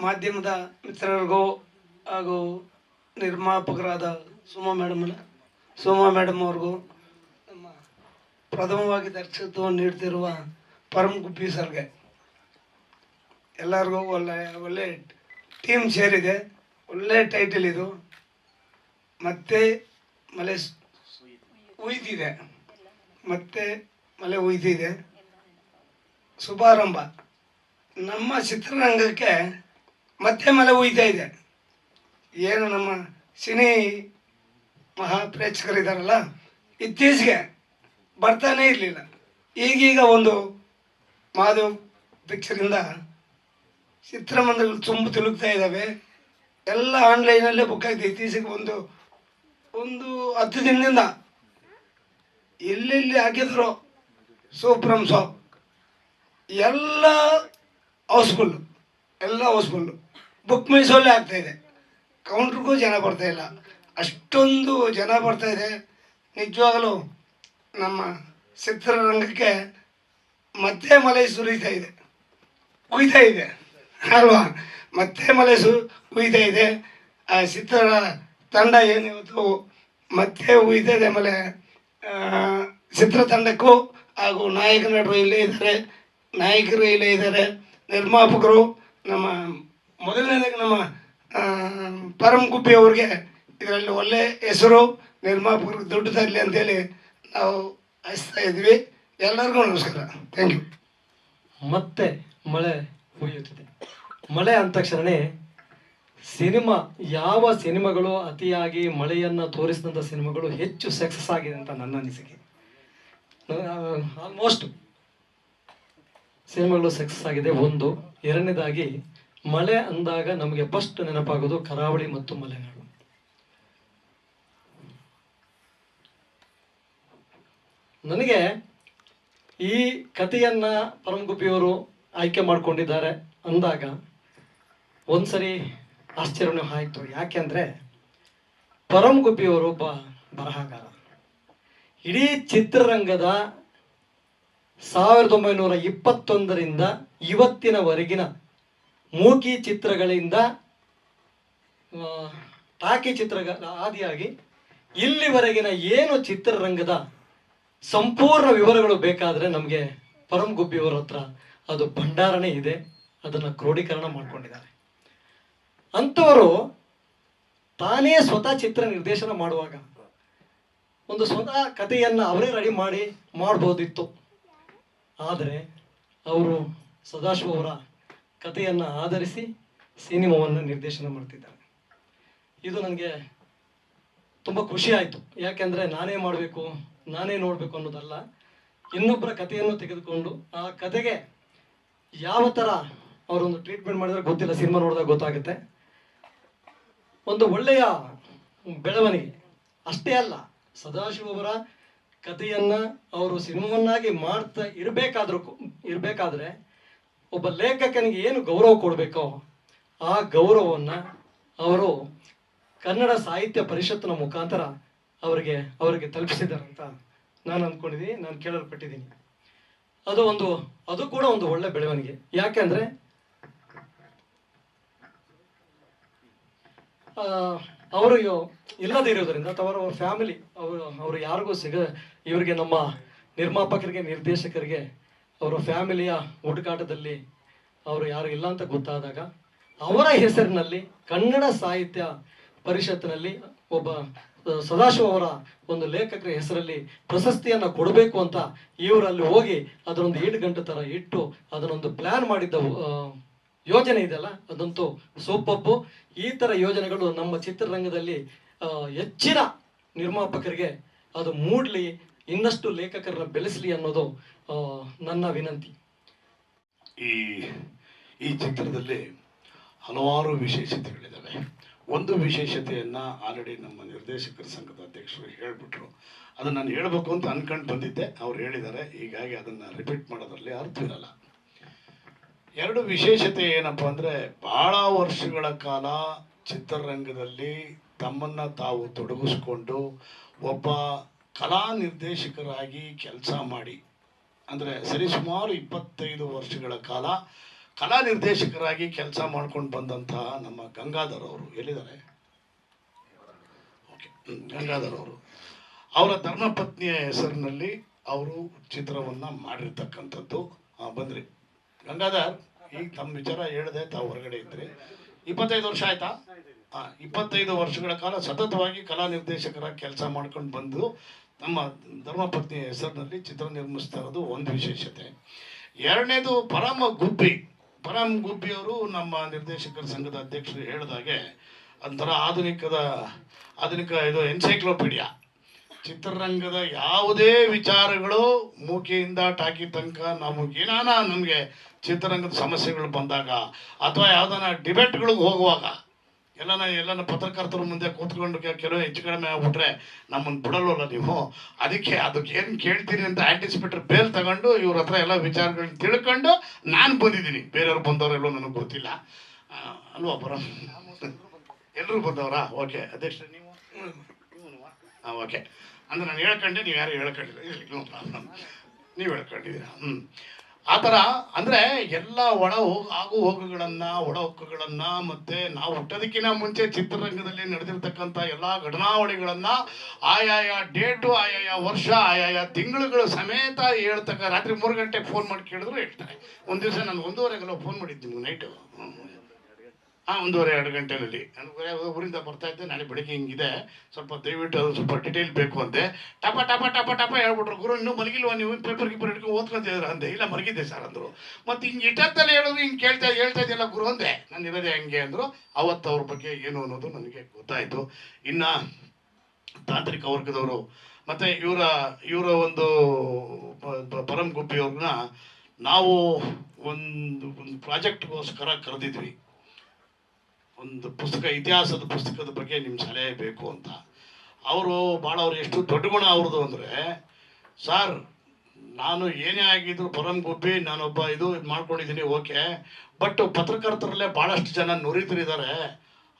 ಮಾಧ್ಯಮದ ಮಿತ್ರರಿಗೂ ಹಾಗೂ ನಿರ್ಮಾಪಕರಾದ ಸುಮಾ ಮೇಡಮ್ ಸುಮಾ ಮೇಡಮ್ ಅವ್ರಿಗೂ ನಮ್ಮ ಪ್ರಥಮವಾಗಿ ದರ್ಶಕತ್ವವನ್ನು ನೀಡ್ತಿರುವ ಪರಮ್ ಗುಬ್ಬಿ ಸರ್ಗೆ. ಎಲ್ಲರಿಗೂ ಒಳ್ಳೆ ಒಳ್ಳೆ ಟೀಮ್ ಸೇರಿದೆ, ಒಳ್ಳೆ ಟೈಟಲ್ ಇದು. ಮತ್ತೆ ಮಳೆ ಉಯ್ದಿದೆ. ಮತ್ತೆ ಮಳೆ ಉಯ್ದಿದೆ. ಶುಭಾರಂಭ. ನಮ್ಮ ಚಿತ್ರರಂಗಕ್ಕೆ ಮತ್ತೆ ಮಲೆ ಉಯ್ತಾ ಇದೆ. ಏನು ನಮ್ಮ ಸಿನಿ ಮಹಾ ಪ್ರೇಕ್ಷಕರಿದ್ದಾರಲ್ಲ ಇತ್ತೀಚೆಗೆ ಬರ್ತಾನೇ ಇರಲಿಲ್ಲ. ಈಗೀಗ ಒಂದು ಮಾಧವ್ ಪಿಕ್ಚರಿಂದ ಚಿತ್ರಮಂದಿರಗಳು ತುಂಬ ತಿರುಗ್ತಾ ಇದ್ದಾವೆ ಎಲ್ಲ ಆನ್ಲೈನಲ್ಲೇ ಬುಕ್ ಆಗಿದೆ ಇತ್ತೀಚೆಗೆ ಒಂದು ಒಂದು ಹತ್ತು ದಿನದಿಂದ ಎಲ್ಲೆಲ್ಲಿ ಹಾಕಿದ್ರು ಸೂಪ್ರಮ್ ಸಾಪ್ ಎಲ್ಲ ಹೌಸ್ಫುಲ್ಲು ಎಲ್ಲ ಹೌಸ್ಫುಲ್ಲು ಬುಕ್ ಮೈ ಆಗ್ತಾ ಇದೆ. ಕೌಂಟ್ರಿಗೂ ಜನ ಬರ್ತಾ ಇಲ್ಲ. ಅಷ್ಟೊಂದು ಜನ ಬರ್ತಾ ಇದೆ. ನಿಜವಾಗಲೂ ನಮ್ಮ ಚಿತ್ರರಂಗಕ್ಕೆ ಮತ್ತೆ ಮಲೆ ಸುರಿತಾ ಇದೆ. ಕುಯ್ತಾ ಇದೆ. ಅಲ್ವಾ? ಮತ್ತೆ ಮಲೆ ಸು ಕುಯ್ತಾ ಇದೆ. ಆ ಚಿತ್ರ ತಂಡ ಏನಿವತ್ತು ಮತ್ತೆ ಉಯ್ತಾ ಇದೆ ಆಮೇಲೆ ಚಿತ್ರತಂಡಕ್ಕೂ ಹಾಗೂ ನಾಯಕ ನಟರು ಇಲ್ಲೇ ಇದ್ದಾರೆ. ನಾಯಕರು ಇಲ್ಲೇ ಇದ್ದಾರೆ. ನಿರ್ಮಾಪಕರು ನಮ್ಮ ಮೊದಲನೇದಾಗಿ ನಮ್ಮ ಪರಮ ಗುಬ್ಬಿ ಅವ್ರಿಗೆ ಇದರಲ್ಲಿ ಒಳ್ಳೆ ಹೆಸರು, ನಿರ್ಮಾಪಕರು ದುಡ್ಡು ತರಲಿ ಅಂತೇಳಿ ನಾವು ಹಚ್ತಾ ಇದ್ವಿ. ಎಲ್ಲರಿಗೂ ನಮಸ್ಕಾರ. ಥ್ಯಾಂಕ್ ಯು ಮತ್ತೆ ಮಳೆ ಹುಯ್ಯುತ್ತಿದೆ. ಮಳೆ ಅಂದ ತಕ್ಷಣ ಸಿನಿಮಾ, ಯಾವ ಸಿನಿಮಾಗಳು ಅತಿಯಾಗಿ ಮಳೆಯನ್ನು ತೋರಿಸಿದಂಥ ಸಿನಿಮಾಗಳು ಹೆಚ್ಚು ಸಕ್ಸಸ್ ಆಗಿದೆ ಅಂತ ನನ್ನ ಅನಿಸಿಕೆ. ಆಲ್ಮೋಸ್ಟ್ ಸಿನಿಮಾಗಳು ಸಕ್ಸಸ್ ಆಗಿದೆ. ಒಂದು. ಎರಡನೇದಾಗಿ ಮಳೆ ಅಂದಾಗ ನಮಗೆ ಫಸ್ಟ್ ನೆನಪಾಗೋದು ಕರಾವಳಿ ಮತ್ತು ಮಲೆನಾಡು. ನನಗೆ ಈ ಕಥೆಯನ್ನ ಪರಮಗುಬ್ಬಿಯವರು ಆಯ್ಕೆ ಮಾಡಿಕೊಂಡಿದ್ದಾರೆ ಅಂದಾಗ ಒಂದ್ಸರಿ ಆಶ್ಚರ್ಯನೂ ಆಯಿತು. ಯಾಕೆಂದ್ರೆ ಪರಮಗುಬ್ಬಿಯವರು ಒಬ್ಬ ಬರಹಗಾರ. ಇಡೀ ಚಿತ್ರರಂಗದ ಸಾವಿರದ ಒಂಬೈನೂರ ಇಪ್ಪತ್ತೊಂದರಿಂದ ಇವತ್ತಿನವರೆಗಿನ ಮೂಕಿ ಚಿತ್ರಗಳಿಂದ ಟಾಕಿ ಚಿತ್ರಗಳ ಆದಿಯಾಗಿ ಇಲ್ಲಿವರೆಗಿನ ಏನು ಚಿತ್ರರಂಗದ ಸಂಪೂರ್ಣ ವಿವರಗಳು ಬೇಕಾದರೆ ನಮಗೆ ಪರಂ ಗುಬ್ಬಿಯವರ ಹತ್ರ ಅದು ಭಂಡಾರನೇ ಇದೆ. ಅದನ್ನು ಕ್ರೋಢೀಕರಣ ಮಾಡಿಕೊಂಡಿದ್ದಾರೆ. ಅಂಥವರು ತಾನೇ ಸ್ವತಃ ಚಿತ್ರ ನಿರ್ದೇಶನ ಮಾಡುವಾಗ ಒಂದು ಸ್ವತಃ ಕಥೆಯನ್ನು ಅವರೇ ರೆಡಿ ಮಾಡಿ ಮಾಡ್ಬೋದಿತ್ತು. ಆದರೆ ಅವರು ಸದಾಶಿವ ಅವರ ಕಥೆಯನ್ನು ಆಧರಿಸಿ ಸಿನಿಮಾವನ್ನು ನಿರ್ದೇಶನ ಮಾಡ್ತಿದ್ದಾರೆ. ಇದು ನನಗೆ ತುಂಬ ಖುಷಿ ಆಯಿತು. ಯಾಕೆಂದರೆ ನಾನೇ ಮಾಡಬೇಕು, ನಾನೇ ನೋಡಬೇಕು ಅನ್ನೋದಲ್ಲ ಇನ್ನೊಬ್ಬರ ಕಥೆಯನ್ನು ತೆಗೆದುಕೊಂಡು ಆ ಕಥೆಗೆ ಯಾವ ಥರ ಅವರೊಂದು ಟ್ರೀಟ್ಮೆಂಟ್ ಮಾಡಿದ್ರೆ ಗೊತ್ತಿಲ್ಲ, ಸಿನಿಮಾ ನೋಡಿದಾಗ ಗೊತ್ತಾಗುತ್ತೆ. ಒಂದು ಒಳ್ಳೆಯ ಬೆಳವಣಿಗೆ, ಅಷ್ಟೇ ಅಲ್ಲ, ಸದಾಶಿವ ಅವರ ಕಥೆಯನ್ನು ಅವರು ಸಿನಿಮಾವನ್ನಾಗಿ ಮಾಡ್ತಾ ಇರಬೇಕಾದ್ರೂ ಇರಬೇಕಾದ್ರೆ ಒಬ್ಬ ಲೇಖಕನಿಗೆ ಏನು ಗೌರವ ಕೊಡಬೇಕೋ ಆ ಗೌರವವನ್ನು ಅವರು ಕನ್ನಡ ಸಾಹಿತ್ಯ ಪರಿಷತ್ತಿನ ಮುಖಾಂತರ ಅವರಿಗೆ ಅವರಿಗೆ ತಲುಪಿಸಿದ್ದಾರೆ ಅಂತ ನಾನು ಅಂದ್ಕೊಂಡಿದ್ದೀನಿ, ನಾನು ಕೇಳಲ್ಪಟ್ಟಿದ್ದೀನಿ. ಅದು ಒಂದು, ಅದು ಕೂಡ ಒಂದು ಒಳ್ಳೆ ಬೆಳವಣಿಗೆ. ಯಾಕೆಂದ್ರೆ ಅವರು ಇಲ್ಲದಿರೋದ್ರಿಂದ ಅಥವಾ ಅವರ ಫ್ಯಾಮಿಲಿ, ಅವರು ಅವರು ಯಾರಿಗೂ ಸಿಗ, ಇವರಿಗೆ ನಮ್ಮ ನಿರ್ಮಾಪಕರಿಗೆ, ನಿರ್ದೇಶಕರಿಗೆ ಅವರ ಫ್ಯಾಮಿಲಿಯ ಹುಡುಕಾಟದಲ್ಲಿ ಅವರು ಯಾರು ಇಲ್ಲ ಅಂತ ಗೊತ್ತಾದಾಗ ಅವರ ಹೆಸರಿನಲ್ಲಿ ಕನ್ನಡ ಸಾಹಿತ್ಯ ಪರಿಷತ್ತಿನಲ್ಲಿ ಒಬ್ಬ ಸದಾಶಿವ ಅವರ ಒಂದು ಲೇಖಕರ ಹೆಸರಲ್ಲಿ ಪ್ರಶಸ್ತಿಯನ್ನು ಕೊಡಬೇಕು ಅಂತ ಇವರಲ್ಲಿ ಹೋಗಿ ಅದರೊಂದು ಏಳು ಗಂಟೆ ಥರ ಇಟ್ಟು ಅದನ್ನೊಂದು ಪ್ಲ್ಯಾನ್ ಮಾಡಿದ್ದ ಯೋಜನೆ ಇದೆಯಲ್ಲ? ಅದಂತೂ ಸೂಪಪ್ಪು. ಈ ಥರ ಯೋಜನೆಗಳು ನಮ್ಮ ಚಿತ್ರರಂಗದಲ್ಲಿ ಹೆಚ್ಚಿನ ನಿರ್ಮಾಪಕರಿಗೆ ಅದು ಮೂಡಲಿ ಇನ್ನಷ್ಟು ಲೇಖಕರನ್ನ ಬೆಳೆಸಲಿ ಅನ್ನೋದು ನನ್ನ ವಿನಂತಿ. ಈ ಈ ಚಿತ್ರದಲ್ಲಿ ಹಲವಾರು ವಿಶೇಷತೆಗಳಿದ್ದಾವೆ ಒಂದು ವಿಶೇಷತೆಯನ್ನು ಆಲ್ರೆಡಿ ನಮ್ಮ ನಿರ್ದೇಶಕರ ಸಂಘದ ಅಧ್ಯಕ್ಷರು ಹೇಳಿಬಿಟ್ರು. ಅದನ್ನು ನಾನು ಹೇಳಬೇಕು ಅಂತ ಅನ್ಕೊಂಡು ಬಂದಿದ್ದೆ. ಅವ್ರು ಹೇಳಿದ್ದಾರೆ. ಹೀಗಾಗಿ ಅದನ್ನು ರಿಪೀಟ್ ಮಾಡೋದ್ರಲ್ಲಿ ಅರ್ಥವಿರಲ್ಲ ಎರಡು ವಿಶೇಷತೆ ಏನಪ್ಪ ಅಂದರೆ ಭಾಳ ವರ್ಷಗಳ ಕಾಲ ಚಿತ್ರರಂಗದಲ್ಲಿ ತಮ್ಮನ್ನು ತಾವು ತೊಡಗಿಸ್ಕೊಂಡು ಒಬ್ಬ ಕಲಾ ನಿರ್ದೇಶಕರಾಗಿ ಕೆಲಸ ಮಾಡಿ, ಅಂದರೆ ಸರಿಸುಮಾರು ಇಪ್ಪತ್ತೈದು ವರ್ಷಗಳ ಕಾಲ ಕಲಾ ನಿರ್ದೇಶಕರಾಗಿ ಕೆಲಸ ಮಾಡ್ಕೊಂಡು ಬಂದಂತಹ ನಮ್ಮ ಗಂಗಾಧರ್ ಅವರು ಎಲ್ಲಿದ್ದಾರೆ? ಓಕೆ ಗಂಗಾಧರ್ ಅವರು. ಅವರ ಧರ್ಮಪತ್ನಿಯ ಹೆಸರಿನಲ್ಲಿ ಅವರು ಚಿತ್ರವನ್ನು ಮಾಡಿರ್ತಕ್ಕಂಥದ್ದು. ಬಂದ್ರಿ. ಗಂಗಾಧರ್, ಈಗ ತಮ್ಮ ವಿಚಾರ ಹೇಳಿದೆ, ತಾವು ಹೊರಗಡೆ ಇದ್ರಿ. ಇಪ್ಪತ್ತೈದು ವರ್ಷ ಆಯ್ತಾ? ಇಪ್ಪತ್ತೈದು ವರ್ಷಗಳ ಕಾಲ ಸತತವಾಗಿ ಕಲಾ ನಿರ್ದೇಶಕರಾಗಿ ಕೆಲಸ ಮಾಡ್ಕೊಂಡು ಬಂದು ನಮ್ಮ ಧರ್ಮಪತ್ನಿಯ ಹೆಸರಿನಲ್ಲಿ ಚಿತ್ರ ನಿರ್ಮಿಸ್ತಾ ಇರೋದು ಒಂದು ವಿಶೇಷತೆ. ಎರಡನೇದು ಪರಮ ಗುಬ್ಬಿ. ಪರಮ್ ಗುಬ್ಬಿ ಅವರು ನಮ್ಮ ನಿರ್ದೇಶಕರ ಸಂಘದ ಅಧ್ಯಕ್ಷರು ಹೇಳಿದಾಗೆ ಒಂಥರ ಆಧುನಿಕದ, ಆಧುನಿಕ ಇದು ಎನ್ಸೈಕ್ಲೋಪೀಡಿಯಾ ಚಿತ್ರರಂಗದ ಯಾವುದೇ ವಿಚಾರಗಳು ಮೂಕೆಯಿಂದ ಟಾಕಿ ತನಕ ನಮಗೆ ಏನಾನ ನಮಗೆ ಚಿತ್ರರಂಗದ ಸಮಸ್ಯೆಗಳು ಬಂದಾಗ ಅಥವಾ ಯಾವ್ದಾನ ಡಿಬೇಟ್ಗಳಿಗೆ ಹೋಗುವಾಗ ಎಲ್ಲನ ಎಲ್ಲನ ಪತ್ರಕರ್ತರ ಮುಂದೆ ಕೂತ್ಕೊಂಡು ಕೆಲವೇ ಹೆಚ್ಚು ಕಡಿಮೆ ಆಗ್ಬಿಟ್ರೆ ನಮ್ಮನ್ನು ಬಿಡಲ್ವಲ್ಲ ನೀವು ಅದಕ್ಕೆ ಅದಕ್ಕೆ ಏನು ಕೇಳ್ತೀರಿ ಅಂತ ಆಂಟಿಸಿಪೇಟರ್ ಬೇಲ್ ತಗೊಂಡು ಇವ್ರ ಹತ್ರ ಎಲ್ಲ ವಿಚಾರಗಳನ್ನ ತಿಳ್ಕೊಂಡು ನಾನು ಬಂದಿದ್ದೀನಿ ಬೇರೆಯವ್ರು ಬಂದವರೆಲ್ಲೋ ನನಗೆ ಗೊತ್ತಿಲ್ಲ ಅಲ್ವಾ ಬರ ಎಲ್ಲರೂ ಬಂದವರಾ ಓಕೆ ಅಧ್ಯಕ್ಷ ನೀವು ಹಾಂ ಓಕೆ ಅಂದ್ರೆ ನಾನು ಹೇಳ್ಕೊಂಡೆ ನೀವು ಯಾರು ಹೇಳ್ಕೊಂಡಿಲ್ಲ ನೀವು ಹೇಳ್ಕೊಂಡಿದ್ದೀರಾ ಹ್ಞೂ ಆ ಥರ ಅಂದರೆ ಎಲ್ಲ ಒಳ ಆಗು ಹೋಗುಗಳನ್ನು ಒಳ ಹೊಕ್ಕುಗಳನ್ನು ಮತ್ತು ನಾವು ಹುಟ್ಟೋದಕ್ಕಿಂತ ಮುಂಚೆ ಚಿತ್ರರಂಗದಲ್ಲಿ ನಡೆದಿರ್ತಕ್ಕಂಥ ಎಲ್ಲ ಘಟನಾವಳಿಗಳನ್ನು ಆಯಾಯ ಡೇಟು, ಆಯಾಯ ವರ್ಷ, ಆಯಾಯ ತಿಂಗಳುಗಳು ಸಮೇತ ಹೇಳ್ತಕ್ಕ ರಾತ್ರಿ ಮೂರು ಗಂಟೆಗೆ ಫೋನ್ ಮಾಡಿ ಕೇಳಿದ್ರು ಹೇಳ್ತಾರೆ. ಒಂದು ದಿವಸ ನಾನು ಒಂದೂವರೆಗೆಲ್ಲ ಫೋನ್ ಮಾಡಿದ್ದು ನಿಮ್ಗೆ ನೈಟು ಹಾಂ ಒಂದೂವರೆ, ಎರಡು ಗಂಟೆನಲ್ಲಿ ನಾನು ಊರ- ಊರಿಂದ ಬರ್ತಾ ಇದ್ದೆ, ನಾಳೆ ಬೆಳಿಗ್ಗೆ ಹಿಂಗಿದೆ. ಸ್ವಲ್ಪ ದಯವಿಟ್ಟು ಅದು ಸ್ವಲ್ಪ ಡಿಟೇಲ್ ಬೇಕು ಅಂತೆ ಟಪ ಟಪ ಟಪ ಟಪ ಹೇಳ್ಬಿಟ್ರು. ಗುರು, ಇನ್ನೂ ಮಲಗಿಲ್ವಾ ನೀವು? ಪೇಪರ್ ಗೀಪರ್ ಇಟ್ಕೊಂಡು ಓದ್ಕೊಂತಿದ್ರ ಅಂದೆ. ಇಲ್ಲ, ಮಲಗಿದ್ದೆ ಸರ್ ಅಂದರು. ಮತ್ತು ಹಿಂಗೆ ಇಟ್ಟತ್ತಲ್ಲಿ ಹೇಳಿದ್ರು ಹಿಂಗೆ ಕೇಳ್ತಾ, ಹೇಳ್ತಾ ಇದೆಯಲ್ಲ ಗುರು ಅಂದೆ. ನಾನು ಇರೋದೇ ಹಂಗೆ ಅಂದರು. ಅವತ್ತು ಅವ್ರ ಬಗ್ಗೆ ಏನು ಅನ್ನೋದು ನನಗೆ ಗೊತ್ತಾಯಿತು. ಇನ್ನು ತಾಂತ್ರಿಕ ವರ್ಗದವರು, ಮತ್ತು ಇವರ ಇವರ ಒಂದು ಪರಂ ಗುಬ್ಬಿ ಅವ್ರನ್ನ ನಾವು ಒಂದು ಒಂದು ಪ್ರಾಜೆಕ್ಟ್ಗೋಸ್ಕರ ಕರೆದಿದ್ವಿ. ಒಂದು ಪುಸ್ತಕ, ಇತಿಹಾಸದ ಪುಸ್ತಕದ ಬಗ್ಗೆ ನಿಮ್ಮ ಸಲಹೆ ಬೇಕು ಅಂತ. ಅವರು ಭಾಳ ಅವ್ರು ಎಷ್ಟು ದೊಡ್ಡ ಗುಣ ಅವ್ರದ್ದು ಅಂದರೆ, ಸರ್, ನಾನು ಏನೇ ಆಗಿದ್ರು ಪರಂ ಗುಬ್ಬಿ, ನಾನೊಬ್ಬ ಇದು ಇದು ಮಾಡ್ಕೊಂಡಿದ್ದೀನಿ ಓಕೆ. ಬಟ್ ಪತ್ರಕರ್ತರಲ್ಲೇ ಭಾಳಷ್ಟು ಜನ ನುರಿತರಿದ್ದಾರೆ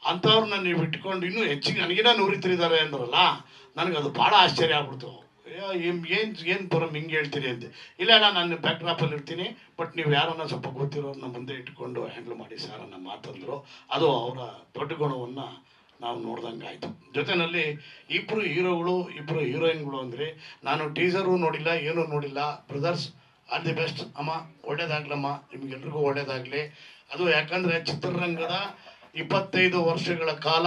ಅಂಥವ್ರನ್ನ ನೀವು ಇಟ್ಕೊಂಡು ಇನ್ನೂ ಹೆಚ್ಚಿಗೆ ನನಗಿನ್ನ ನುರಿತರಿದ್ದಾರೆ ಅಂದ್ರಲ್ಲ ನನಗೆ ಅದು ಭಾಳ ಆಶ್ಚರ್ಯ ಆಗ್ಬಿಡ್ತು. ಏನು ಏನು ಬರೋ ಹಿಂಗೆ ಹೇಳ್ತೀರಿ ಅಂತೆ ಇಲ್ಲ ನಾನು ಬ್ಯಾಕ್ ಡ್ರಾಪಲ್ಲಿ ಇರ್ತೀನಿ ಬಟ್ ನೀವು ಯಾರನ್ನ ಸ್ವಲ್ಪ ಗೊತ್ತಿರೋರನ್ನ ಮುಂದೆ ಇಟ್ಕೊಂಡು ಹ್ಯಾಂಡಲ್ ಮಾಡಿ ಸರ್ ಅನ್ನೋ ಮಾತಂದರು. ಅದು ಅವರ ದೊಡ್ಡ ಗುಣವನ್ನು ನಾವು ನೋಡ್ದಂಗೆ ಆಯಿತು. ಜೊತೆಯಲ್ಲಿ ಇಬ್ಬರು ಹೀರೋಗಳು ಇಬ್ಬರು ಹೀರೋಯಿನ್ಗಳು ಅಂದರೆ ನಾನು ಟೀಸರು ನೋಡಿಲ್ಲ, ಏನೂ ನೋಡಿಲ್ಲ. ಬ್ರದರ್ಸ್ ಆಲ್ ದಿ ಬೆಸ್ಟ್ ಅಮ್ಮ, ಒಳ್ಳೇದಾಗ್ಲಮ್ಮ, ನಿಮ್ಗೆಲ್ರಿಗೂ ಒಳ್ಳೇದಾಗಲಿ. ಅದು ಯಾಕಂದರೆ ಚಿತ್ರರಂಗದ ಇಪ್ಪತ್ತೈದು ವರ್ಷಗಳ ಕಾಲ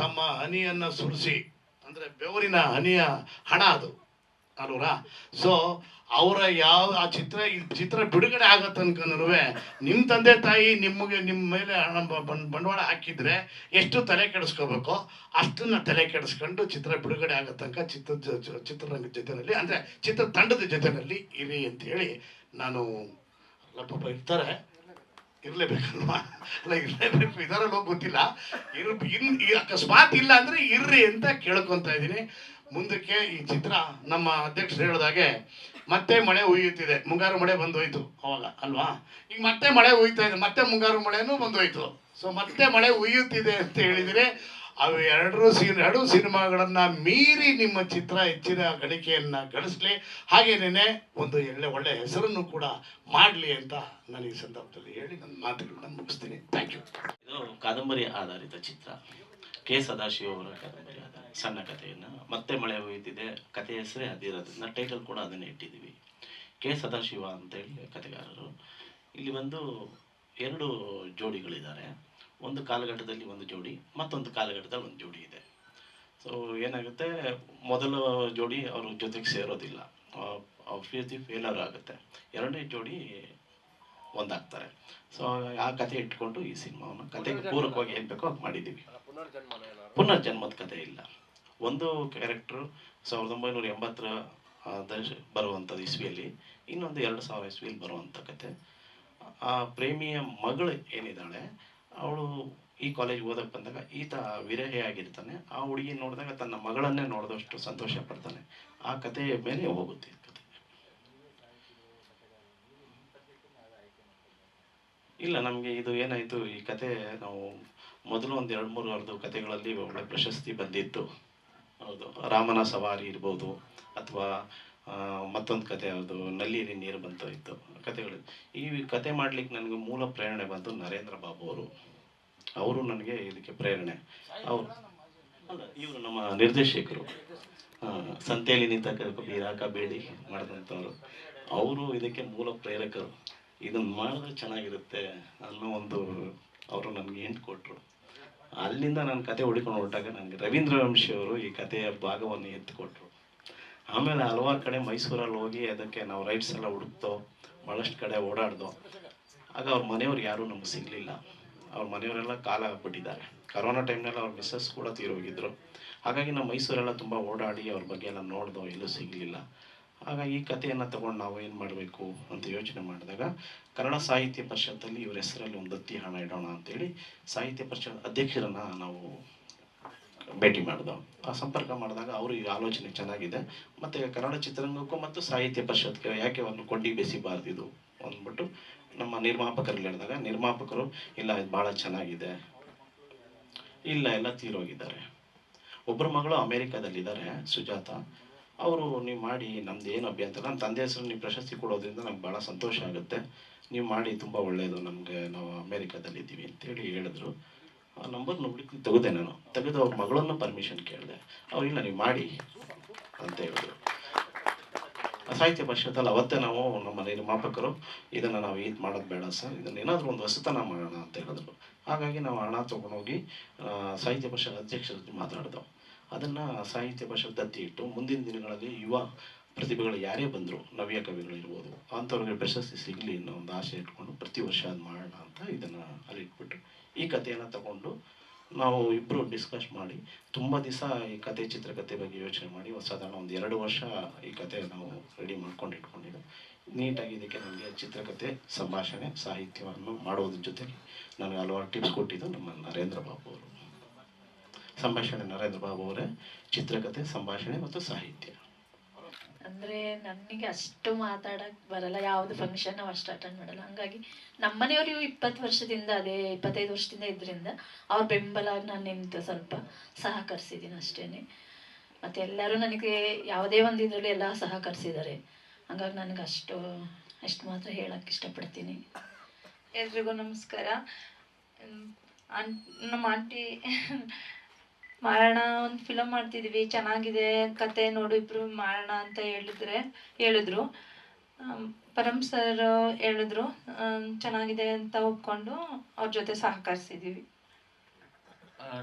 ತಮ್ಮ ಹನಿಯನ್ನು ಸುರಿಸಿ, ಅಂದರೆ ಬೆವರಿನ ಹನಿಯ ಹಣ ಅದು. ಅಲ್ವರಾ ಸೊ ಅವರ ಯಾವ, ಆ ಚಿತ್ರ ಚಿತ್ರ ಬಿಡುಗಡೆ ಆಗೋ ತನಕನೂ ನಿಮ್ಮ ತಂದೆ ತಾಯಿ ನಿಮಗೆ ನಿಮ್ಮ ಮೇಲೆ ಹಣ ಬಂಡವಾಳ ಹಾಕಿದ್ರೆ ಎಷ್ಟು ತಲೆ ಕೆಡಿಸ್ಕೋಬೇಕು? ಅಷ್ಟನ್ನ ತಲೆ ಕೆಡಿಸ್ಕೊಂಡು ಚಿತ್ರ ಬಿಡುಗಡೆ ಆಗೋ ತನಕ ಚಿತ್ರ ಚಿತ್ರರಂಗದ ಜೊತೆಯಲ್ಲಿ ಅಂದರೆ ಚಿತ್ರ ತಂಡದ ಜೊತೆಯಲ್ಲಿ ಇರಿ ಅಂತ ಹೇಳಿ ನಾನು ಲಪ್ಪ ಪಾಪ ಇರ್ತಾರೆ. ಇರಲೇಬೇಕಲ್ವಾ? ಅಲ್ಲ, ಇರಲೇಬೇಕು. ಇದಾರಲ್ಲೋ ಗೊತ್ತಿಲ್ಲ. ಇರ್, ಇನ್ ಅಕಸ್ಮಾತ್ ಇಲ್ಲ ಅಂದರೆ ಇರ್ರಿ ಅಂತ ಕೇಳ್ಕೊತಾ ಇದ್ದೀನಿ. ಮುಂದಕ್ಕೆ ಈ ಚಿತ್ರ ನಮ್ಮ ಅಧ್ಯಕ್ಷರು ಹೇಳಿದಾಗೆ ಮತ್ತೆ ಮಳೆ ಉಯ್ಯುತ್ತಿದೆ ಮುಂಗಾರು ಮಳೆ ಬಂದೋಯ್ತು ಅವಾಗ, ಅಲ್ವಾ? ಈಗ ಮತ್ತೆ ಮಳೆ ಉಯ್ತಾ ಇದೆ. ಮತ್ತೆ ಮುಂಗಾರು ಮಳೆನೂ ಬಂದೋಯ್ತು. ಸೊ ಮತ್ತೆ ಮಳೆ ಉಯ್ಯುತ್ತಿದೆ ಅಂತ ಹೇಳಿದರೆ ಅವು ಎರಡರೂ ಸೀನ್, ಎರಡು ಸಿನಿಮಾಗಳನ್ನು ಮೀರಿ ನಿಮ್ಮ ಚಿತ್ರ ಹೆಚ್ಚಿನ ಗಳಿಕೆಯನ್ನು ಗಳಿಸ್ಲಿ. ಹಾಗೇನೇ ಒಂದು ಒಳ್ಳೆ ಒಳ್ಳೆ ಹೆಸರನ್ನು ಕೂಡ ಮಾಡಲಿ ಅಂತ ನಾನು ಈ ಸಂದರ್ಭದಲ್ಲಿ ಹೇಳಿ ನನ್ನ ಮಾತುಗಳನ್ನ ಮುಗಿಸ್ತೀನಿ. ಥ್ಯಾಂಕ್ ಯು ಇದು ಕಾದಂಬರಿ ಆಧಾರಿತ ಚಿತ್ರ. ಕೆ ಸದಾಶಿವ ಅವರ ಸಣ್ಣ ಕಥೆಯನ್ನು. ಮತ್ತೆ ಮಳೆ ಹೋಯ್ತಿದೆ ಕಥೆ ಹೆಸರೇ ಅದಿರೋದ್ರಿಂದ ಟೈಟಲ್ ಕೂಡ ಅದನ್ನೇ ಇಟ್ಟಿದ್ದೀವಿ. ಕೆ ಸದಾಶಿವ ಅಂತೇಳಿ ಕಥೆಗಾರರು ಇಲ್ಲಿ ಬಂದು ಎರಡು ಜೋಡಿಗಳಿದ್ದಾರೆ. ಒಂದು ಕಾಲಘಟ್ಟದಲ್ಲಿ ಒಂದು ಜೋಡಿ, ಮತ್ತೊಂದು ಕಾಲಘಟ್ಟದಲ್ಲಿ ಒಂದು ಜೋಡಿ ಇದೆ. ಸೊ ಏನಾಗುತ್ತೆ? ಮೊದಲ ಜೋಡಿ ಅವ್ರ ಜೊತೆಗೆ ಸೇರೋದಿಲ್ಲ. ಪ್ರೀತಿ ಫೇಲರ್ ಆಗುತ್ತೆ. ಎರಡನೇ ಜೋಡಿ ಒಂದಾಗ್ತಾರೆ. ಸೊ ಆ ಕಥೆ ಇಟ್ಕೊಂಡು ಈ ಸಿನಿಮಾವನ್ನು ಕತೆಗೆ ಪೂರಕವಾಗಿ ಏನು ಬೇಕೋ ಅದು ಮಾಡಿದ್ದೀವಿ. ಪುನರ್ಜನ್ಮದ ಕಥೆ ಇಲ್ಲ. ಒಂದು ಕ್ಯಾರೆಕ್ಟ್ರು ಸಾವಿರದ ಒಂಬೈನೂರ ಎಂಬತ್ತರ ದಶ ಬರುವಂಥದ್ದು ಇಸ್ವಿಯಲ್ಲಿ, ಇನ್ನೊಂದು ಎರಡು ಸಾವಿರ ಇಸ್ವಿಯಲ್ಲಿ ಬರುವಂಥ ಕತೆ ಆ ಪ್ರೇಮಿಯ ಮಗಳು ಏನಿದ್ದಾಳೆ, ಅವಳು ಈ ಕಾಲೇಜ್ ಓದಕ್ಕೆ ಬಂದಾಗ ಈತ ವಿರಹಿ ಆಗಿರ್ತಾನೆ ಆ ಹುಡುಗಿ ನೋಡಿದಾಗ ತನ್ನ ಮಗಳನ್ನೇ ನೋಡಿದಷ್ಟು ಸಂತೋಷ ಪಡ್ತಾನೆ. ಆ ಕಥೆಯ ಮೇಲೆ ಹೋಗುತ್ತೆ ಕತೆ ಇಲ್ಲ, ನಮಗೆ ಇದು ಏನಾಯಿತು, ಈ ಕತೆ ನಾವು ಮೊದಲು ಒಂದು ಎರಡು ಮೂರು ಅವ್ರದ್ದು ಕತೆಗಳಲ್ಲಿ ಒಳ್ಳೆ ಪ್ರಶಸ್ತಿ ಬಂದಿತ್ತು. ಹೌದು. ರಾಮನ ಸವಾರಿ ಇರ್ಬೋದು ಅಥವಾ ಮತ್ತೊಂದು ಕತೆ ಯಾವುದು ನಲ್ಲಿಯಲ್ಲಿ ನೀರು ಬಂತು ಇತ್ತು. ಕತೆಗಳು ಈ ಕತೆ ಮಾಡ್ಲಿಕ್ಕೆ ನನಗೆ ಮೂಲ ಪ್ರೇರಣೆ ಬಂತು ನರೇಂದ್ರ ಬಾಬು ಅವರು. ಅವರು ನನಗೆ ಇದಕ್ಕೆ ಪ್ರೇರಣೆ. ಅವರು ಇವರು ನಮ್ಮ ನಿರ್ದೇಶಕರು. ಸಂತೆಯಲ್ಲಿ ನಿಂತ ಬೀರಾಕ ಬೇಡಿ ಮಾಡಿದಂಥವ್ರು ಅವರು ಇದಕ್ಕೆ ಮೂಲ ಪ್ರೇರಕರು. ಇದನ್ನು ಮಾಡಿದ್ರೆ ಚೆನ್ನಾಗಿರುತ್ತೆ ಅನ್ನೋ ಒಂದು, ಅವರು ನನಗೆ ಹಿಂಟ್ ಕೊಟ್ಟರು ಅಲ್ಲಿಂದ ನಾನು ಕತೆ ಹುಡುಕೊಂಡು ಹೊರಟಾಗ ನನಗೆ ರವೀಂದ್ರ ವಂಶಿಯವರು ಈ ಕಥೆಯ ಭಾಗವನ್ನು ಎತ್ತಿಕೊಟ್ರು. ಆಮೇಲೆ ಹಲವಾರು ಕಡೆ ಮೈಸೂರಲ್ಲಿ ಹೋಗಿ ಅದಕ್ಕೆ ನಾವು ರೈಟ್ಸ್ ಎಲ್ಲ ಹುಡುಕ್ತೋ ಭಾಳಷ್ಟು ಕಡೆ ಓಡಾಡ್ದೋ, ಆಗ ಅವ್ರ ಮನೆಯವ್ರು ಯಾರೂ ನಮ್ಗೆ ಸಿಗಲಿಲ್ಲ. ಅವ್ರ ಮನೆಯವರೆಲ್ಲ ಕಾಲ ಆಗ್ಬಿಟ್ಟಿದ್ದಾರೆ ಕರೋನಾ ಟೈಮ್ನಲ್ಲಿ ಅವ್ರ ಮಿಸ್ಸಸ್ ಕೂಡ ತೀರೋಗಿದ್ರು. ಹಾಗಾಗಿ ನಾವು ಮೈಸೂರೆಲ್ಲ ತುಂಬ ಓಡಾಡಿ ಅವ್ರ ಬಗ್ಗೆ ಎಲ್ಲ ನೋಡ್ದೋ ಎಲ್ಲೂ ಸಿಗಲಿಲ್ಲ. ಆಗ ಈ ಕಥೆಯನ್ನು ತಗೊಂಡು ನಾವು ಏನು ಮಾಡಬೇಕು ಅಂತ ಯೋಚನೆ ಮಾಡಿದಾಗ ಕನ್ನಡ ಸಾಹಿತ್ಯ ಪರಿಷತ್ತಲ್ಲಿ ಇವ್ರ ಹೆಸರಲ್ಲಿ ಒಂದು ದತ್ತಿ ಹಣ ಇಡೋಣ ಅಂತೇಳಿ ಸಾಹಿತ್ಯ ಪರಿಷತ್ ಅಧ್ಯಕ್ಷರನ್ನ ನಾವು ಭೇಟಿ ಮಾಡಿದೋ ಆ ಸಂಪರ್ಕ ಮಾಡಿದಾಗ ಅವರು ಈ ಆಲೋಚನೆ ಚೆನ್ನಾಗಿದೆ. ಮತ್ತು ಕನ್ನಡ ಚಿತ್ರರಂಗಕ್ಕೂ ಮತ್ತು ಸಾಹಿತ್ಯ ಪರಿಷತ್ಗೆ ಯಾಕೆ ಒಂದು ಕೊಂಡಿ ಬೆಸಿಬಾರ್ದಿದು ಅಂದ್ಬಿಟ್ಟು ನಮ್ಮ ನಿರ್ಮಾಪಕರಲ್ಲಿ ಹೇಳಿದಾಗ ನಿರ್ಮಾಪಕರು, ಇಲ್ಲ ಇದು ಭಾಳ ಚೆನ್ನಾಗಿದೆ, ಇಲ್ಲ ಎಲ್ಲ ತೀರೋಗಿದ್ದಾರೆ. ಒಬ್ಬರು ಮಗಳು ಅಮೇರಿಕಾದಲ್ಲಿದ್ದಾರೆ ಸುಜಾತ. ಅವರು ನೀವು ಮಾಡಿ, ನಮ್ದು ಏನು ಅಭ್ಯಂತರ? ನನ್ನ ತಂದೆ ಹೆಸರು ನೀವು ಪ್ರಶಸ್ತಿ ಕೊಡೋದ್ರಿಂದ ನಮ್ಗೆ ಭಾಳ ಸಂತೋಷ ಆಗುತ್ತೆ. ನೀವು ಮಾಡಿ, ತುಂಬ ಒಳ್ಳೆಯದು ನಮಗೆ ನಾವು ಅಮೇರಿಕಾದಲ್ಲಿದ್ದೀವಿ ಅಂತೇಳಿ ಹೇಳಿದ್ರು. ಆ ನಂಬರ್ ನೋಡ್ಲಿಕ್ಕೆ ತೆಗೆದೆ ನಾನು. ತೆಗೆದು ಅವ್ರ ಮಗಳನ್ನು ಪರ್ಮಿಷನ್ ಕೇಳಿದೆ. ಅವ್ರು, ಇಲ್ಲ, ನೀವು ಮಾಡಿ ಅಂತ ಹೇಳಿದ್ರು. ಸಾಹಿತ್ಯ ಪರಿಷತ್ತಲ್ಲಿ ಅವತ್ತೇ ನಾವು ನಮ್ಮ ನಿರ್ಮಾಪಕರು, ಇದನ್ನು ನಾವು ಇದು ಮಾಡೋದು ಬೇಡ ಸರ್. ಇದನ್ನು ಏನಾದರೂ ಒಂದು ಹೊಸತನ ಮಾಡೋಣ ಅಂತ ಹೇಳಿದ್ರು. ಹಾಗಾಗಿ ನಾವು ಹಣ ತೊಗೊಂಡೋಗಿ ಸಾಹಿತ್ಯ ಪರಿಷತ್ ಅಧ್ಯಕ್ಷರ ಜೊತೆ ಮಾತಾಡ್ದೋ ಅದನ್ನು ಸಾಹಿತ್ಯ ಭಾಷೆ ದತ್ತಿ ಇಟ್ಟು ಮುಂದಿನ ದಿನಗಳಲ್ಲಿ ಯುವ ಪ್ರತಿಭೆಗಳು ಯಾರೇ ಬಂದರೂ ನವ್ಯ ಕವಿಗಳಿರ್ಬೋದು ಅಂಥವ್ರಿಗೆ ಪ್ರಶಸ್ತಿ ಸಿಗಲಿ ಅನ್ನೋ ಒಂದು ಆಸೆ ಇಟ್ಕೊಂಡು ಪ್ರತಿ ವರ್ಷ ಅದು ಮಾಡೋಣ ಅಂತ ಇದನ್ನು ಅಲ್ಲಿ ಇಟ್ಬಿಟ್ಟು ಈ ಕಥೆಯನ್ನು ತಗೊಂಡು ನಾವು ಇಬ್ಬರು ಡಿಸ್ಕಸ್ ಮಾಡಿ, ತುಂಬ ದಿವಸ ಈ ಕತೆ ಚಿತ್ರಕಥೆ ಬಗ್ಗೆ ಯೋಚನೆ ಮಾಡಿ ಸಾಧಾರಣ ಒಂದು ಎರಡು ವರ್ಷ ಈ ಕತೆ ನಾವು ರೆಡಿ ಮಾಡ್ಕೊಂಡು ಇಟ್ಕೊಂಡಿದ್ದು ನೀಟಾಗಿ ಇದಕ್ಕೆ ನನಗೆ ಚಿತ್ರಕಥೆ, ಸಂಭಾಷಣೆ, ಸಾಹಿತ್ಯವನ್ನು ಮಾಡೋದ್ರ ಜೊತೆಗೆ ನನಗೆ ಹಲವಾರು ಟಿಪ್ಸ್ ಕೊಟ್ಟಿದ್ದು ನಮ್ಮ ನರೇಂದ್ರ ಬಾಬು ಅವರು. ಸಂಭಾಷಣೆ ನರೇಂದ್ರ ಬಾಬು ಅವರೇ ಚಿತ್ರಕಥೆ ಸಂಭಾಷಣೆ ಮತ್ತು ಸಾಹಿತ್ಯ. ಅಂದ್ರೆ ನನಗೆ ಅಷ್ಟು ಮಾತಾಡಕ್ ಬರಲ್ಲ ಯಾವ್ದು ಫಂಕ್ಷನ್ ನಾವು ಅಷ್ಟು ಅಟೆಂಡ್ ಮಾಡಲ್ಲ. ಹಂಗಾಗಿ ನಮ್ಮನೆಯವರು ಇಪ್ಪತ್ತು ವರ್ಷದಿಂದ ಅದೇ ಇಪ್ಪತ್ತೈದು ವರ್ಷದಿಂದ ಇದ್ರಿಂದ ಅವ್ರ ಬೆಂಬಲ ನಾನು ನಿಂತು ಸ್ವಲ್ಪ ಸಹಕರಿಸಿದ್ದೀನಿ ಅಷ್ಟೇನೆ. ಮತ್ತೆ ಎಲ್ಲರೂ ನನಗೆ ಯಾವುದೇ ಒಂದು ಇದರಲ್ಲಿ ಎಲ್ಲ ಸಹಕರಿಸಿದ್ದಾರೆ ಹಂಗಾಗಿ ನನಗೆ ಅಷ್ಟು ಅಷ್ಟು ಮಾತ್ರ ಹೇಳಕ್ ಇಷ್ಟಪಡ್ತೀನಿ. ಎಲ್ರಿಗೂ ನಮಸ್ಕಾರ. ನಮ್ಮ ಆಂಟಿ ಮಾಡೋಣ ಒಂದು ಫಿಲಮ್ ಮಾಡ್ತಿದ್ವಿ, ಚೆನ್ನಾಗಿದೆ ಕತೆ ನೋಡು, ಇಬ್ರು ಮಾಡೋಣ ಅಂತ ಹೇಳಿದ್ರೆ, ಹೇಳಿದ್ರು. ಪರಮ್ ಸರ್ ಹೇಳಿದ್ರು ಚೆನ್ನಾಗಿದೆ ಅಂತ ಒಪ್ಕೊಂಡು ಅವ್ರ ಜೊತೆ ಸಹಕರಿಸಿದೀವಿ.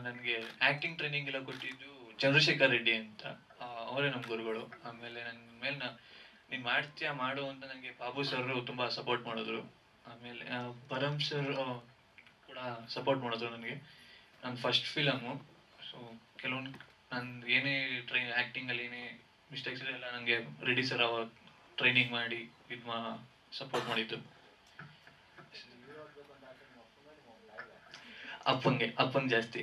ನನಗೆ ಆ್ಯಕ್ಟಿಂಗ್ ಟ್ರೈನಿಂಗ್ ಎಲ್ಲ ಕೊಟ್ಟಿದ್ದು ಚಂದ್ರಶೇಖರ್ ರೆಡ್ಡಿ ಅಂತ. ಅವರೇ ನಮ್ಮ ಗುರುಗಳು. ಆಮೇಲೆ ನನ್ನ ಮೇಲೆ ನಾ ಮಾಡ್ತೀಯ, ಮಾಡು ಅಂತ ನನಗೆ ಬಾಬು ಸರ್ ತುಂಬ ಸಪೋರ್ಟ್ ಮಾಡಿದ್ರು. ಆಮೇಲೆ ಪರಮ್ ಸರ್ ಕೂಡ ಸಪೋರ್ಟ್ ಮಾಡಿದ್ರು ನನಗೆ. ನನ್ನ ಫಸ್ಟ್ ಫಿಲಮು ಸೊ ಕೆಲವೊಂದು ನಾನು ಏನೇ ಟ್ರೈ ಆ್ಯಕ್ಟಿಂಗಲ್ಲಿ ಏನೇ ಮಿಸ್ಟೇಕ್ಸ್ ಎಲ್ಲ ನನಗೆ ರೆಡಿ ಸರ್ ಅವ ಟ್ರೈನಿಂಗ್ ಮಾಡಿ ಇದು ಮಾ ಸಪೋರ್ಟ್ ಮಾಡಿದ್ದು. ಅಪ್ಪಂಗೆ ಅಪ್ಪಂಗೆ ಜಾಸ್ತಿ.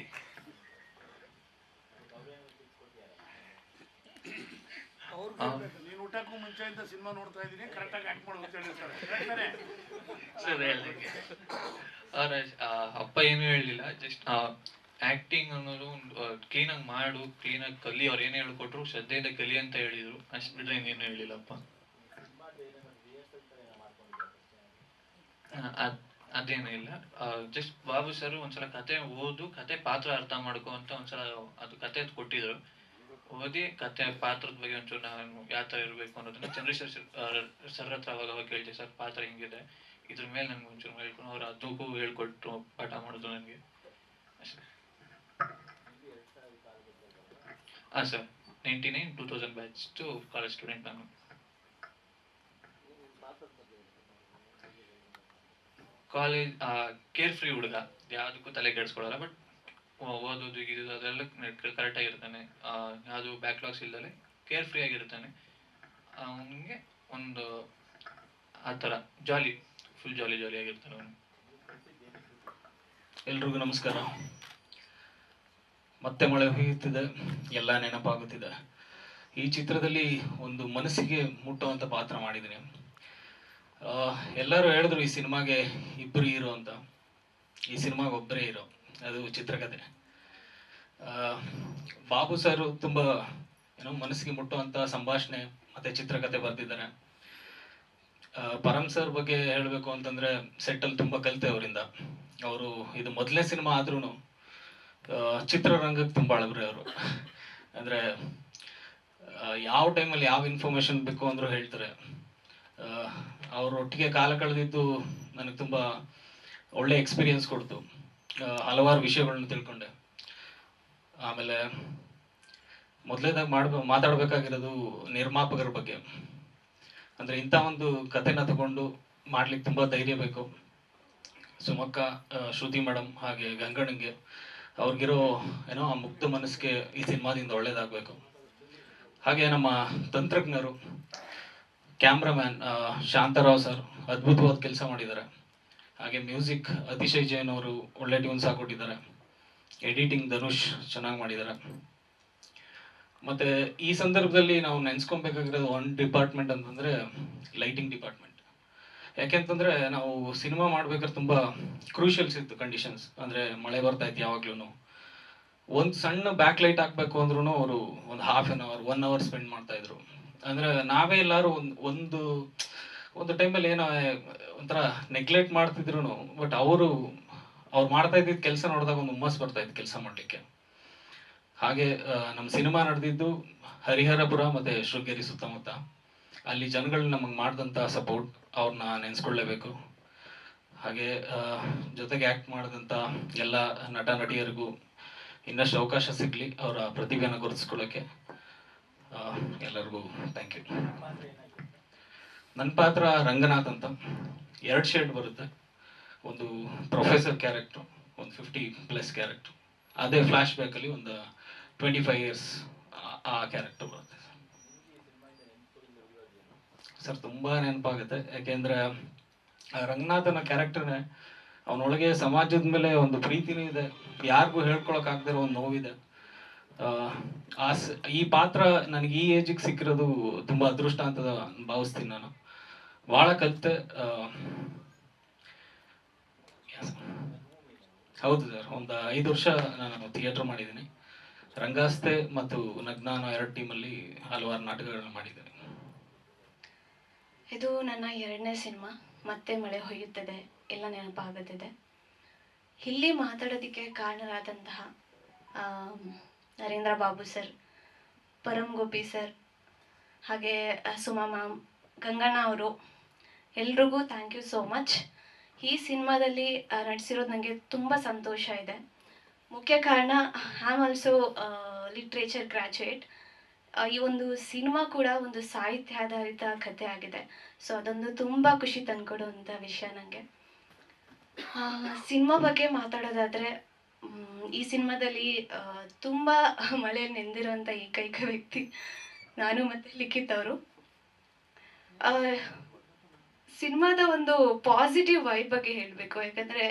ಊಟಕ್ಕೂ ಮುಂಚೆಯಿಂದ ಸಿನಿಮಾ ನೋಡ್ತಾ ಇದ್ದೀನಿ ಕರೆಕ್ಟಾಗಿ ಆಕ್ಟ್ ಮಾಡೋದು ಅಂತ ಹೇಳಿರ್ತಾರೆ ಸರ್. ಅಪ್ಪ ಏನು ಹೇಳಲಿಲ್ಲ ಜಸ್ಟ್ ಆಕ್ಟಿಂಗ್ ಅನ್ನೋದು ಒಂದು ಕ್ಲೀನಾಗಿ ಮಾಡು ಕ್ಲೀನಾಗಿ ಕಲಿ. ಅವ್ರು ಏನು ಹೇಳ್ಕೊಟ್ರು? ಶ್ರದ್ಧೆಯಿಂದ ಕಲಿ ಅಂತ ಹೇಳಿದ್ರು. ಅಷ್ಟು ಬಿಟ್ರೆ ಇನ್ನೇನು ಹೇಳಿಲ್ಲಪ್ಪ. ಅದ್- ಅದೇನೂ ಇಲ್ಲ. ಜಸ್ಟ್ ಬಾಬು ಸರ್ ಒಂದ್ಸಲ ಕತೆ ಓದು, ಕತೆ ಪಾತ್ರ ಅರ್ಥ ಮಾಡ್ಕೊ ಅಂತ ಒಂದ್ಸಲ ಅದು ಕತೆ ಕೊಟ್ಟಿದ್ರು. ಓದಿ ಕತೆ ಪಾತ್ರದ ಬಗ್ಗೆ ಒಂಚೂರು ನಾನು ಯಾವ ಥರ ಇರಬೇಕು ಅನ್ನೋದನ್ನ ಚಂದ್ರಶೇಖರ್ ಸರ್ ಹತ್ರ ಅವಾಗ ಅವಾಗ ಕೇಳಿದೆ, ಸರ್, ಪಾತ್ರ ಹಿಂಗಿದೆ. ಇದ್ರ ಮೇಲೆ ನನ್ಗೆ ಒಂಚೂರು ಹೇಳ್ಕೊಂಡು ಅವ್ರು ಅದಕ್ಕೂ ಹೇಳ್ಕೊಟ್ರು ಪಾಠ ಮಾಡಿದ್ರು ನನಗೆ. ಅಷ್ಟೇ. ಹಾಂ sir ninety nine two thousand batch to college student ನಾನು ಕಾಲೇಜ್ ಕೇರ್ ಫ್ರೀ ಹುಡುಗ. ಯಾವುದಕ್ಕೂ ತಲೆ ಕೆಡಿಸ್ಕೊಳ್ಳಲ್ಲ ಬಟ್ ಓದೋದು ಇದು ಅದೆಲ್ಲ ಕರೆಕ್ಟಾಗಿರ್ತಾನೆ ಯಾವುದು ಬ್ಯಾಕ್ಲಾಗ್ಸ್ ಇಲ್ದಲೆ ಕೇರ್ ಫ್ರೀ ಆಗಿರ್ತಾನೆ. ಅವನಿಗೆ ಒಂದು ಆ ಥರ ಜಾಲಿ ಫುಲ್ ಜಾಲಿ ಜಾಲಿ ಆಗಿರ್ತಾನೆ ಅವನು. ಎಲ್ರಿಗೂ ನಮಸ್ಕಾರ. ಮತ್ತೆ ಮಳೆ ಹುಯ್ಯುತ್ತಿದೆ, ಎಲ್ಲ ನೆನಪಾಗುತ್ತಿದೆ. ಈ ಚಿತ್ರದಲ್ಲಿ ಒಂದು ಮನಸ್ಸಿಗೆ ಮುಟ್ಟುವಂಥ ಪಾತ್ರ ಮಾಡಿದ್ದೀನಿ. ಎಲ್ಲರೂ ಹೇಳಿದ್ರು ಈ ಸಿನಿಮಾಗೆ ಇಬ್ಬರು ಹೀರೋ ಅಂತ. ಈ ಸಿನಿಮಾಗೆ ಒಬ್ಬರೇ ಹೀರೋ. ಅದು ಚಿತ್ರಕಥೆ. ಬಾಬು ಸರ್ ತುಂಬ, ಏನೋ ಮನಸ್ಸಿಗೆ ಮುಟ್ಟುವಂಥ ಸಂಭಾಷಣೆ ಮತ್ತು ಚಿತ್ರಕಥೆ ಬರೆದಿದ್ದಾರೆ. ಪರಮ್ ಸರ್ ಬಗ್ಗೆ ಹೇಳಬೇಕು ಅಂತಂದರೆ, ಸೆಟ್ಟಲ್ಲಿ ತುಂಬ ಕಲಿತೆ ಅವರಿಂದ. ಅವರು ಇದು ಮೊದಲನೇ ಸಿನಿಮಾ ಆದ್ರೂ ಚಿತ್ರರಂಗಕ್ಕೆ ತುಂಬ ಅಳಬ್ರೆ ಅವರು. ಅಂದರೆ ಯಾವ ಟೈಮಲ್ಲಿ ಯಾವ ಇನ್ಫಾರ್ಮೇಶನ್ ಬೇಕು ಅಂದರೂ ಹೇಳ್ತಾರೆ. ಅವರೊಟ್ಟಿಗೆ ಕಾಲ ಕಳೆದಿದ್ದು ನನಗೆ ತುಂಬ ಒಳ್ಳೆ ಎಕ್ಸ್ಪೀರಿಯನ್ಸ್ ಕೊಡ್ತು. ಹಲವಾರು ವಿಷಯಗಳನ್ನ ತಿಳ್ಕೊಂಡೆ. ಆಮೇಲೆ, ಮೊದಲೇದಾಗಿ ಮಾಡ್ಬ, ಮಾತಾಡಬೇಕಾಗಿರೋದು ನಿರ್ಮಾಪಕರ ಬಗ್ಗೆ. ಅಂದರೆ ಇಂಥ ಒಂದು ಕಥೆನ ತಗೊಂಡು ಮಾಡ್ಲಿಕ್ಕೆ ತುಂಬ ಧೈರ್ಯ ಬೇಕು. ಸುಮಕ್ಕ ಶ್ರುತಿ ಮೇಡಮ್ ಹಾಗೆ ಗಂಗಣ್ಣಂಗೆ ಅವ್ರಿಗಿರೋ ಏನೋ ಆ ಮುಕ್ತ ಮನಸ್ಸಿಗೆ ಈ ಸಿನಿಮಾದಿಂದ ಒಳ್ಳೇದಾಗಬೇಕು. ಹಾಗೆ ನಮ್ಮ ತಂತ್ರಜ್ಞರು, ಕ್ಯಾಮ್ರಾಮ್ಯಾನ್ ಶಾಂತರಾವ್ ಸರ್ ಅದ್ಭುತವಾದ ಕೆಲಸ ಮಾಡಿದ್ದಾರೆ. ಹಾಗೆ ಮ್ಯೂಸಿಕ್ ಅತಿಶಯ್ ಜೈನ್ ಅವರು ಒಳ್ಳೆ ಟ್ಯೂನ್ಸ್ ಹಾಕೊಟ್ಟಿದ್ದಾರೆ ಎಡಿಟಿಂಗ್ ಧನುಷ್ ಚೆನ್ನಾಗಿ ಮಾಡಿದ್ದಾರೆ. ಮತ್ತೆ ಈ ಸಂದರ್ಭದಲ್ಲಿ ನಾವು ನೆನ್ಸ್ಕೊಬೇಕಾಗಿರೋದು ಒಂದು ಡಿಪಾರ್ಟ್ಮೆಂಟ್ ಅಂತಂದ್ರೆ ಲೈಟಿಂಗ್ ಡಿಪಾರ್ಟ್ಮೆಂಟ್. ಯಾಕೆಂತಂದ್ರೆ ನಾವು ಸಿನಿಮಾ ಮಾಡ್ಬೇಕಾದ್ರೆ ತುಂಬಾ ಕ್ರೂಷಿಯಲ್ಸ್ ಇತ್ತು ಕಂಡೀಷನ್ಸ್ ಅಂದ್ರೆ ಮಳೆ ಬರ್ತಾ ಇತ್ತು ಯಾವಾಗ್ಲೂ ಒಂದು ಸಣ್ಣ ಬ್ಯಾಕ್ ಲೈಟ್ ಹಾಕ್ಬೇಕು ಅಂದ್ರೂ ಅವರು ಒಂದು half an hour one hour spend ಮಾಡ್ತಾ ಇದ್ರು. ಅಂದ್ರೆ ನಾವೇ ಎಲ್ಲಾರು ಒಂದು ಒಂದು ಒಂದು ಟೈಮಲ್ಲಿ ಏನೋ ಒಂಥರ ನೆಗ್ಲೆಕ್ಟ್ ಮಾಡ್ತಿದ್ರು ಬಟ್ ಅವರು, ಅವ್ರು ಮಾಡ್ತಾ ಇದ್ದಿದ್ದ ಕೆಲಸ ನೋಡಿದಾಗ ಒಂದು ಹುಮ್ಮಸ್ ಬರ್ತಾ ಇತ್ತು ಕೆಲಸ ಮಾಡಲಿಕ್ಕೆ. ಹಾಗೆ ನಮ್ಮ ಸಿನಿಮಾ ನಡೆದಿದ್ದು ಹರಿಹರಪುರ ಮತ್ತೆ ಶೃಂಗೇರಿ ಸುತ್ತಮುತ್ತ. ಅಲ್ಲಿ ಜನಗಳು ನಮಗೆ ಮಾಡಿದಂಥ ಸಪೋರ್ಟ್ ಅವ್ರನ್ನ ನೆನೆಸ್ಕೊಳ್ಳೇಬೇಕು. ಹಾಗೆ ಜೊತೆಗೆ ಆ್ಯಕ್ಟ್ ಮಾಡಿದಂಥ ಎಲ್ಲ ನಟ, ನಟಿಯರಿಗೂ ಇನ್ನಷ್ಟು ಅವಕಾಶ ಸಿಗಲಿ ಅವರ ಪ್ರತಿಭೆಯನ್ನು ಗುರುತಿಸ್ಕೊಳ್ಳೋಕ್ಕೆ ಎಲ್ಲರಿಗೂ ಥ್ಯಾಂಕ್ ಯು ನನ್ನ ಪಾತ್ರ ರಂಗನಾಥ್ ಅಂತ. ಎರಡು ಶೇಡ್ ಬರುತ್ತೆ. ಒಂದು ಪ್ರೊಫೆಸರ್ ಕ್ಯಾರೆಕ್ಟ್ರು ಒಂದು ಫಿಫ್ಟಿ ಪ್ಲಸ್ ಕ್ಯಾರೆಕ್ಟ್ರು ಅದೇ ಫ್ಲ್ಯಾಶ್ ಬ್ಯಾಕಲ್ಲಿ ಒಂದು ಟ್ವೆಂಟಿ ಫೈವ್ ಇಯರ್ಸ್ ಆ ಕ್ಯಾರೆಕ್ಟರ್ ಬರುತ್ತೆ. ಸರ್ ತುಂಬ ನೆನಪಾಗುತ್ತೆ. ಯಾಕೆಂದ್ರೆ ರಂಗನಾಥನ ಕ್ಯಾರೆಕ್ಟರ್ನೇ ಅವನೊಳಗೆ ಸಮಾಜದ ಮೇಲೆ ಒಂದು ಪ್ರೀತಿನೂ ಇದೆ. ಯಾರಿಗೂ ಹೇಳ್ಕೊಳಕ್ ಆಗದಿರೋ ಒಂದು ನೋವಿದೆ. ಆ, ಈ ಪಾತ್ರ ನನಗೆ ಈ ಏಜಿಗೆ ಸಿಕ್ಕಿರೋದು ತುಂಬಾ ಅದೃಷ್ಟ ಅಂತ ಭಾವಿಸ್ತೀನಿ ನಾನು. ಭಾಳ ಕಲಿತೆ ಹೌದು ಸರ್ ಒಂದು ಐದು ವರ್ಷ ನಾನು ಥಿಯೇಟರ್ ಮಾಡಿದ್ದೀನಿ. ರಂಗಾಸ್ತೆ ಮತ್ತು ನಗ್ನಾನ ಎರಡು ಟೀಮಲ್ಲಿ ಹಲವಾರು ನಾಟಕಗಳನ್ನು ಮಾಡಿದ್ದೀನಿ. ಇದು ನನ್ನ ಎರಡನೇ ಸಿನಿಮಾ. ಮತ್ತೆ ಮಳೆ ಹೊಯ್ಯುತ್ತದೆ. ಎಲ್ಲ ನೆನಪಾಗುತ್ತಿದೆ. ಇಲ್ಲಿ ಮಾತಾಡೋದಕ್ಕೆ ಕಾರಣರಾದಂತಹ ನರೇಂದ್ರ ಬಾಬು ಸರ್ ಪರಮ್ ಗೋಪಿ ಸರ್, ಹಾಗೆ ಸುಮಾ ಮ್ಯಾಮ್, ಗಂಗಣ್ಣ ಅವರು, ಎಲ್ರಿಗೂ ಥ್ಯಾಂಕ್ ಯು ಸೋ ಮಚ್ ಈ ಸಿನಿಮಾದಲ್ಲಿ ನಟಿಸಿರೋದು ನನಗೆ ತುಂಬ ಸಂತೋಷ ಇದೆ. ಮುಖ್ಯ ಕಾರಣ I am also literature graduate ಈ ಒಂದು ಸಿನಿಮಾ ಕೂಡ ಒಂದು ಸಾಹಿತ್ಯ ಆಧಾರಿತ ಕಥೆ ಆಗಿದೆ. ಸೊ ಅದೊಂದು ತುಂಬ ಖುಷಿ ತಂದ್ಕೊಡುವಂಥ ವಿಷಯ ನನಗೆ ಸಿನಿಮಾ ಬಗ್ಗೆ ಮಾತಾಡೋದಾದರೆ ಈ ಸಿನಿಮಾದಲ್ಲಿ ತುಂಬಾ ತುಂಬ ಮಳೆ ನೆಂದಿರೋಂಥ ಏಕೈಕ ವ್ಯಕ್ತಿ ನಾನು ಮತ್ತು ಲಿಖಿತ್ ಅವರು. ಸಿನಿಮಾದ ಒಂದು ಪಾಸಿಟಿವ್ ವೈಬ್ ಬಗ್ಗೆ ಹೇಳಬೇಕು. ಯಾಕಂದರೆ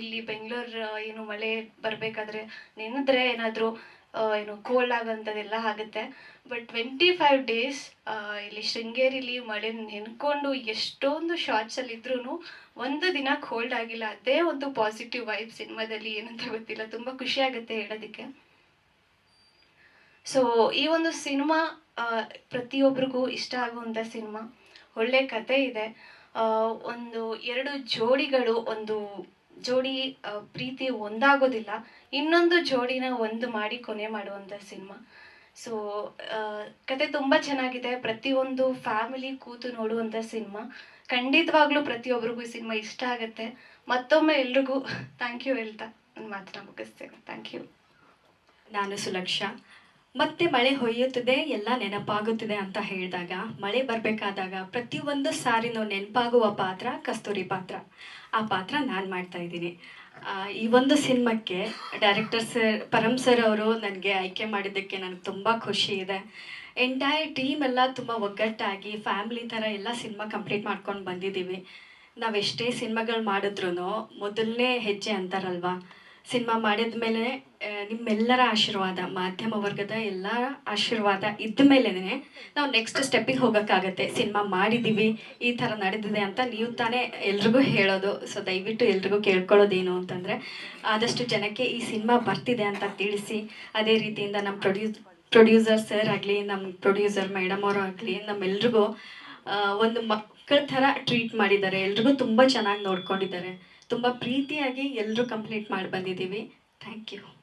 ಇಲ್ಲಿ ಬೆಂಗಳೂರು ಏನು ಮಳೆ ಬರಬೇಕಾದ್ರೆ ನೆನೆದ್ರೆ ಏನಾದರೂ ಏನು ಕೋಲ್ಡ್ ಆಗೋಂಥದ್ದೆಲ್ಲ ಆಗುತ್ತೆ. ಬಟ್ ಟ್ವೆಂಟಿ ಫೈವ್ ಡೇಸ್ ಇಲ್ಲಿ ಶೃಂಗೇರಿಲಿ ಮಳೆ ನೆನ್ಕೊಂಡು ಎಷ್ಟೊಂದು ಶಾರ್ಟ್ಸಲ್ಲಿ ಇದ್ರೂ ಒಂದು ದಿನ ಕೋಲ್ಡ್ ಆಗಿಲ್ಲ. ಅದೇ ಒಂದು ಪಾಸಿಟಿವ್ ವೈಬ್ ಸಿನಿಮಾದಲ್ಲಿ ಏನಂತ ಗೊತ್ತಿಲ್ಲ. ತುಂಬ ಖುಷಿ ಆಗುತ್ತೆ ಹೇಳೋದಕ್ಕೆ. ಸೊ ಈ ಒಂದು ಸಿನಿಮಾ ಪ್ರತಿಯೊಬ್ಬರಿಗೂ ಇಷ್ಟ ಆಗುವಂಥ ಸಿನಿಮಾ. ಒಳ್ಳೆ ಕತೆ ಇದೆ. ಒಂದು ಎರಡು ಜೋಡಿಗಳು, ಒಂದು ಜೋಡಿ ಪ್ರೀತಿ ಒಂದಾಗೋದಿಲ್ಲ. ಇನ್ನೊಂದು ಜೋಡಿನ ಒಂದು ಮಾಡಿ ಕೊನೆ ಮಾಡುವಂಥ ಸಿನಿಮಾ. ಸೊ ಕತೆ ತುಂಬ ಚೆನ್ನಾಗಿದೆ. ಪ್ರತಿಯೊಂದು ಫ್ಯಾಮಿಲಿ ಕೂತು ನೋಡುವಂಥ ಸಿನಿಮಾ. ಖಂಡಿತವಾಗ್ಲೂ ಪ್ರತಿಯೊಬ್ಬರಿಗೂ ಈ ಸಿನಿಮಾ ಇಷ್ಟ ಆಗುತ್ತೆ. ಮತ್ತೊಮ್ಮೆ ಎಲ್ರಿಗೂ ಥ್ಯಾಂಕ್ ಯು ಹೇಳ್ತಾ. ನನ್ನ ಮಾತನ್ನ ಮುಗಿಸ್ತೇನೆ. ಥ್ಯಾಂಕ್ ಯು ನಾನು ಸುಲಕ್ಷ. ಮತ್ತೆ ಮಳೆ ಹೊಯ್ಯುತ್ತದೆ, ಎಲ್ಲ ನೆನಪಾಗುತ್ತದೆ ಅಂತ ಹೇಳಿದಾಗ, ಮಳೆ ಬರಬೇಕಾದಾಗ ಪ್ರತಿಯೊಂದು ಸಾರಿನೂ ನೆನಪಾಗುವ ಪಾತ್ರ ಕಸ್ತೂರಿ ಪಾತ್ರ. ಆ ಪಾತ್ರ ನಾನು ಮಾಡ್ತಾ ಇದ್ದೀನಿ. ಈ ಒಂದು ಸಿನಿಮಾಕ್ಕೆ ಡೈರೆಕ್ಟರ್ ಸರ್ ಪರಮ್ ಸರ್ ಅವರು ನನಗೆ ಆಯ್ಕೆ ಮಾಡಿದ್ದಕ್ಕೆ ನನಗೆ ತುಂಬ ಖುಷಿ ಇದೆ. ಎಂಟೈರ್ ಟೀಮ್ ಎಲ್ಲ ತುಂಬ ಒಗ್ಗಟ್ಟಾಗಿ ಫ್ಯಾಮಿಲಿ ಥರ ಎಲ್ಲ ಸಿನಿಮಾ ಕಂಪ್ಲೀಟ್ ಮಾಡ್ಕೊಂಡು ಬಂದಿದ್ದೀವಿ. ನಾವೆಷ್ಟೇ ಸಿನಿಮಾಗಳು ಮಾಡಿದ್ರು ಮೊದಲನೇ ಹೆಜ್ಜೆ ಅಂತಾರಲ್ವ? ಸಿನಿಮಾ ಮಾಡಿದ ಮೇಲೆ ನಿಮ್ಮೆಲ್ಲರ ಆಶೀರ್ವಾದ, ಮಾಧ್ಯಮ ವರ್ಗದ ಎಲ್ಲ ಆಶೀರ್ವಾದ ಇದ್ದ ಮೇಲೇ ನಾವು ನೆಕ್ಸ್ಟ್ ಸ್ಟೆಪ್ಪಿಗೆ ಹೋಗೋಕ್ಕಾಗತ್ತೆ. ಸಿನಿಮಾ ಮಾಡಿದ್ದೀವಿ ಈ ಥರ ನಡೆದಿದೆ ಅಂತ ನೀವು ತಾನೇ ಎಲ್ರಿಗೂ ಹೇಳೋದು. ಸೊ ದಯವಿಟ್ಟು ಎಲ್ರಿಗೂ ಕೇಳ್ಕೊಳ್ಳೋದೇನು ಅಂತಂದರೆ, ಆದಷ್ಟು ಜನಕ್ಕೆ ಈ ಸಿನಿಮಾ ಬರ್ತಿದೆ ಅಂತ ತಿಳಿಸಿ. ಅದೇ ರೀತಿಯಿಂದ ನಮ್ಮ ಪ್ರೊಡ್ಯೂಸ್ ಪ್ರೊಡ್ಯೂಸರ್ ಸರ್ ಆಗಲಿ, ನಮ್ಮ ಪ್ರೊಡ್ಯೂಸರ್ ಮೇಡಮ್ ಅವರು ಆಗಲಿ, ನಮ್ಮೆಲ್ರಿಗೂ ಒಂದು ಮಕ್ಕಳ ಥರ ಟ್ರೀಟ್ ಮಾಡಿದ್ದಾರೆ. ಎಲ್ರಿಗೂ ತುಂಬ ಚೆನ್ನಾಗಿ ನೋಡ್ಕೊಂಡಿದ್ದಾರೆ. ತುಂಬ ಪ್ರೀತಿಯಾಗಿ ಎಲ್ಲರೂ ಕಂಪ್ಲೀಟ್ ಮಾಡಿ ಬಂದಿದ್ದೀವಿ. Thank you